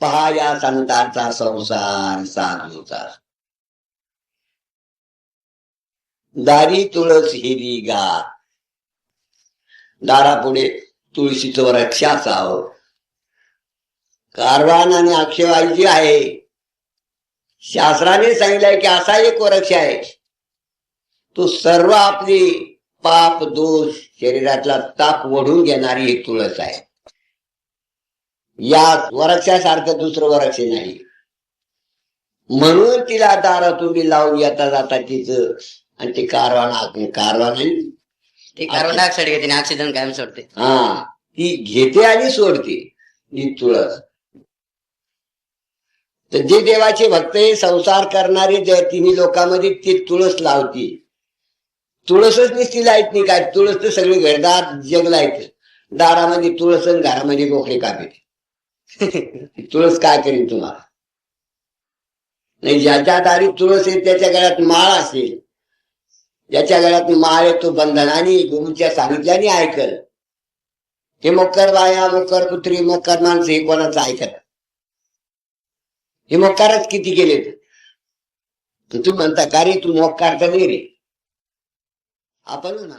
पहा या संतांचा संसार साधूचा दारी तुळस हिरी गा. दारापुढे तुळशीचं वृक्ष असावं कारवान आणि अक्षयवाई जी आहे शास्त्राने सांगितलंय की असा एक वृक्ष आहे. तो सर्व आपली पाप दोष शरीरातला ताप वढून घेणारी ही तुळस आहे. या वृक्षासारखं दुसरं वृक्ष नाही. म्हणून तिला दारा तुम्ही लावून येता जाता तिचं आणि ते कारवान कारवान ते कार्बन डायऑक्साईड घेते आणि ऑक्सिजन कायम सोडते. हा ती घेते आणि सोडते ही तुळस. तर जे देवाचे भक्त हे संसार करणारे जे तिन्ही लोकांमध्ये ते तुळस लावती. तुळसच नुसती लाईत नाही काय तुळस तर सगळे घरदार जग लायत दारामध्ये तुळस घरामध्ये बोकडे कापे तुळस काय करीन तुम्हाला? नाही ज्याच्या दारी तुळस आहे त्याच्या गळ्यात माळ असेल. ज्याच्या गळ्यात माळ आहे तो बंधनाने गुरुच्या सांगितल्याने ऐकल. हे मकर बाया मकर पुत्री मकर माणसं हे कोणाचं ऐकत? हे मकारच किती केले तू म्हणता का रे तू मकार तर नाही रे? आपण म्हणा.